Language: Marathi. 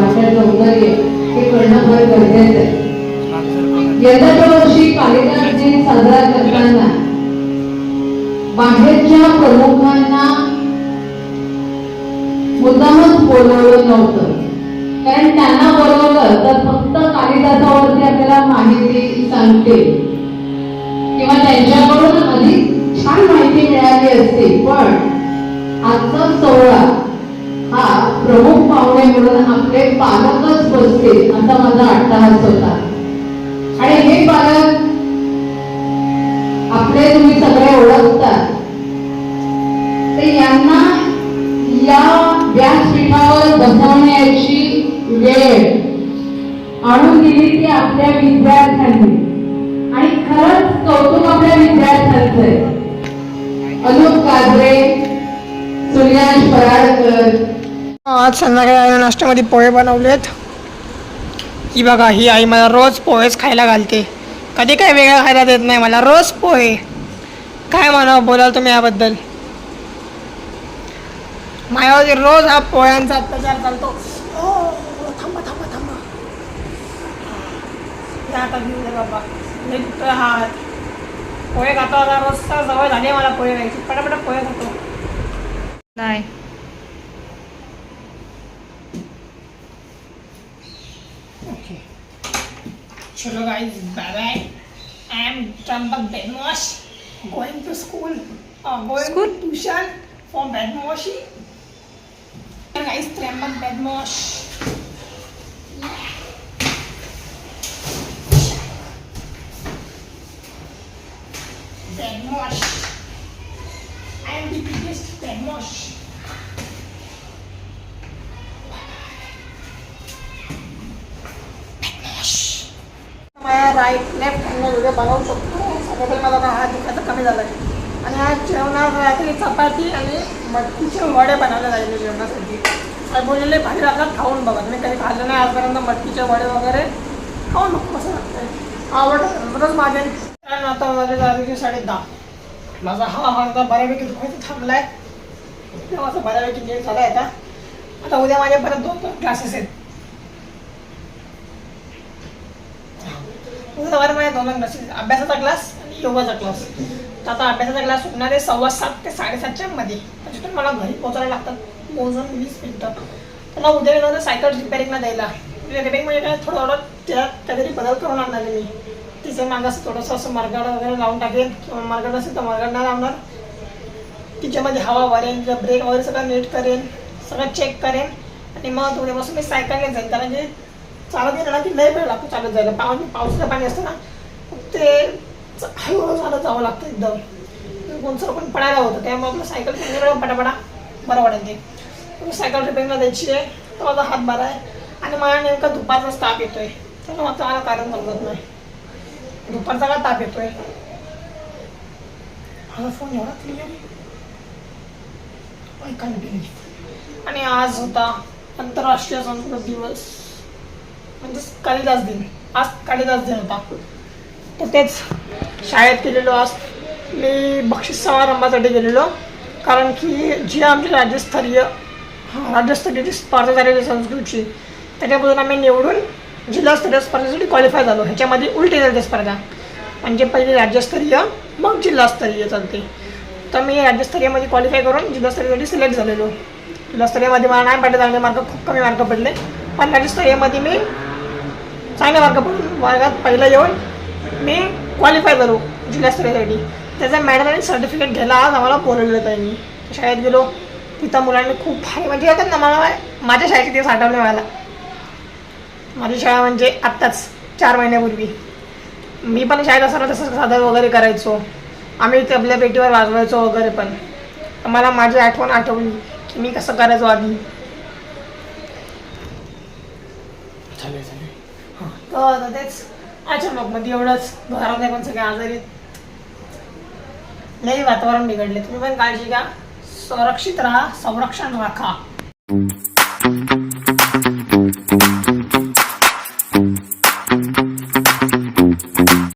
नैतिक त्याचं हे फार गरजेचं आहे. यंदाच्या वर्षी कालिदास दिन साजरा करताना बाहेरच्या प्रमुखांना मुद्दामच बोलवलं नव्हतं. कारण त्यांना बोलवलं तर फक्त कालिदासावरती आपल्याला माहिती सांगते. किंवा त्यांच्याकडून अधिक छान माहिती मिळाली असते. पण आजचा सोहळा प्रमुख पाहुणे म्हणून आपले पालकच बसतील असा माझा अट्टहास होता. आणि हे पालक आपले तुम्ही सगळे ओळखतात ते यांना या व्यासपीठावर बसवण्याची वेळ आणून दिली ती आपल्या विद्यार्थ्यांनी. आणि खरंच कौतुक आपल्या विद्यार्थ्यांचं आहे. अनुप काजरे सूर्याश पराडकर आज संध्याकाळी आईने नाश्त्यामध्ये पोहे बनवलेत. ही बघा ही आई मला रोज पोहेच खायला घालते. कधी काही वेगळं खायला देत नाही मला रोज पोहे. काय म्हणावं बोलाल तुम्ही याबद्दल. माझ्यावरती रोज हा पोह्यांचा अत्याचार चालतो. ओ, थांबा थांबा थांबा. आता घेऊन बाबा. हात. पोहे खातो आता रोज सवय झाली मला पोहे खायची. पटापट पोहे खातो. नाही. Chalo guys, bye bye. I am Trambak Bedmosh. Going to school. Uh, going School? to tuition for Bedmoshi. Hello guys, Trambak Bedmosh. Bedmosh. I am the biggest Bedmosh. Right left angle उद्या बनवू शकतो. सध्या मला हा हात दुखायचं कमी झाला आहे. आणि आज जेवणात रात्री चपाती आणि मटकीचे वडे बनवले जायचे जेवणासाठी. आणि बोललेले भाजी आता खाऊन बघा. तुम्ही काही खाल्लं नाही आजपर्यंत मटकीचे वडे वगैरे. खाऊन नको कसं लागतंय. आवडत रोज माझ्या आता माझ्या जागेची साडे दहा. माझा हा हा आता बऱ्यापैकी दुखायचं थांबलाय. माझा बऱ्यापैकी नीट झाला आहे आता. आता उद्या माझे परत दोन क्लासेस आहेत. सवार माझ्या दोन क्लासेस अभ्यासाचा क्लास आणि योगाचा क्लास तर आता अभ्यासाचा क्लास सुटणार आहे सव्वा सात ते साडेसातच्या मध्ये. तिथून मला घरी पोहोचायला लागतात. मोजून वीस मिनटं. मला उद्या येणार सायकल रिपेअरिंगला द्यायला. रिपेअरिंग म्हणजे काय? थोडं थोडं त्यात काहीतरी बदल करून आणणार मी. तिचं मागं असं थोडंसं असं मार्गाड वगैरे लावून टाकेन. किंवा मार्गाड असेल तर मार्गाड नाही लावणार. तिच्यामध्ये हवा भरेन तिचा ब्रेक वगैरे सगळं नीट करेन. सगळं चेक करेन. आणि मग उद्यापासून मी सायकलने जाईन. कारण की चालत गेलं ना की लय वेळ लागतो चालत जायला. पाऊस पावसाचं पाणी असतं ना ते हळूहळू चालत जावं लागतं एकदम. कोणसर पण पडायला होतं. त्यामुळे आपलं सायकल फिरलं पटापटा बरं वाटेल ते. सायकल रिपेअरिंगला द्यायची आहे. तो माझा हात बरा आहे. आणि मला नेमका दुपारचा ताप येतोय. तर मग मला कारण समजत नाही. दुपारचा का ताप येतोय? माझा फोन एवढा क्लिअर आणि आज होता आंतरराष्ट्रीय संस्कृत दिवस. म्हणजेच कालिदास दिन. आज कालिदास दिन होता. तर तेच शाळेत गेलेलो आज. मी बक्षीस समारंभासाठी गेलेलो. कारण की जी आमची राज्यस्तरीय राज्यस्तरीय राज्यस्तरीयची स्पर्धा झालेली संस्कृतची त्याच्यामधून आम्ही निवडून जिल्हास्तरीय स्पर्धेसाठी क्वालिफाय झालो. ह्याच्यामध्ये उलटी झाले स्पर्धा. म्हणजे पहिले राज्यस्तरीय मग जिल्हास्तरीय चालते. तर मी राज्यस्तरीयमध्ये क्वालिफाय करून जिल्हास्तरीयसाठी सिलेक्ट झालेलो. जिल्हास्तरीयमध्ये मला नाही पडले चांगले मार्क खूप कमी मार्क पडले. पण राज्यस्तरीयमध्ये मी चांगल्या मार्क पडून वर्गात पहिलं येऊन मी क्वालिफाय झालो जिल्हास्तरीयसाठी त्याचा आणि सर्टिफिकेट घ्यायला आज आम्हाला बोलवलेलं त्यांनी शाळेत गेलो तिथं मुलांनी खूप भारी म्हणजे येतात ना मला माझ्या शाळेचे दिवस आठवले मला माझी शाळा म्हणजे आत्ताच चार महिन्यापूर्वी. मी पण शाळेत असताना तसंच सादर वगैरे करायचो. आम्ही तबल्या पेटीवर वाजवायचो वगैरे पण. मला माझी आठवण आठवली की मी कसं करायचो आधी. चालेल चालेल तर आता तेच. अचानकमध्ये एवढंच. घरात पण सगळे आजारी लई वातावरण बिघडले तुम्ही पण काळजी घ्या. सुरक्षित राहा संरक्षण राखा.